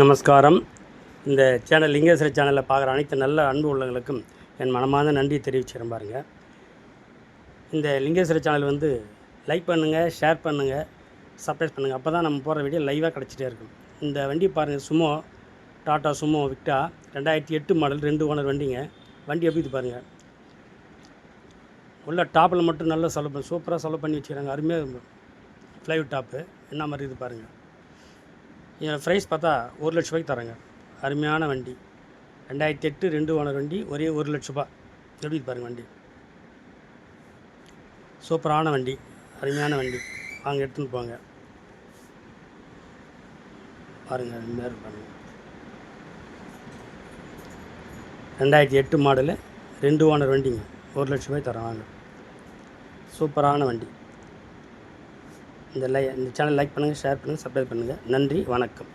நமஸ்காரம். இந்த சேனல் லிங்கேஸ்வர சேனலில் பார்க்குற அனைத்து நல்ல அன்பு உள்ளவங்களுக்கும் என் மனமார்ந்த நன்றி தெரிவிச்சிடும் பாருங்கள் இந்த லிங்கேஸ்வர சேனல் வந்து லைக் பண்ணுங்கள் ஷேர் பண்ணுங்கள் சப்ஸ்கிரைப் பண்ணுங்கள் அப்போ தான் நம்ம போகிற வீடியோ லைவாக கிடச்சிட்டே இருக்கும். இந்த வண்டி பாருங்கள் சுமோ டாட்டா சுமோ விக்டா ரெண்டாயிரத்தி எட்டு மாடல் ரெண்டு ஓனர் வண்டிங்க. வண்டி எப்படி இது பாருங்கள் உள்ள டாப்பில் மட்டும் நல்லா செலவு சூப்பராக செலவு பண்ணி வச்சுக்கிறாங்க. அருமையாக ஃப்ளைவுட் டாப்பு என்ன மாதிரி இது பாருங்கள் இதில் ப்ரைஸ் பார்த்தா ஒரு லட்ச ரூபாய்க்கு தரேங்க அருமையான வண்டி. ரெண்டாயிரத்தி எட்டு ரெண்டு ஓனர் வண்டி ஒரே ஒரு லட்ச ரூபா எப்படி பாருங்கள் வண்டி. சூப்பரான வண்டி. அருமையான வண்டி. வாங்க எடுத்துன்னு போங்க. பாருங்கள் அருமையாக பாருங்கள் ரெண்டாயிரத்தி எட்டு மாடலு ரெண்டு ஓனர் வண்டிங்க. ஒரு லட்ச ரூபாய் தரேன் வாங்க. சூப்பரான வண்டி. இந்த லை இந்த சேனல் லைக் பண்ணுங்கள் ஷேர் பண்ணுங்கள் சப்ஸ்கிரைப் பண்ணுங்கள் நன்றி வணக்கம்.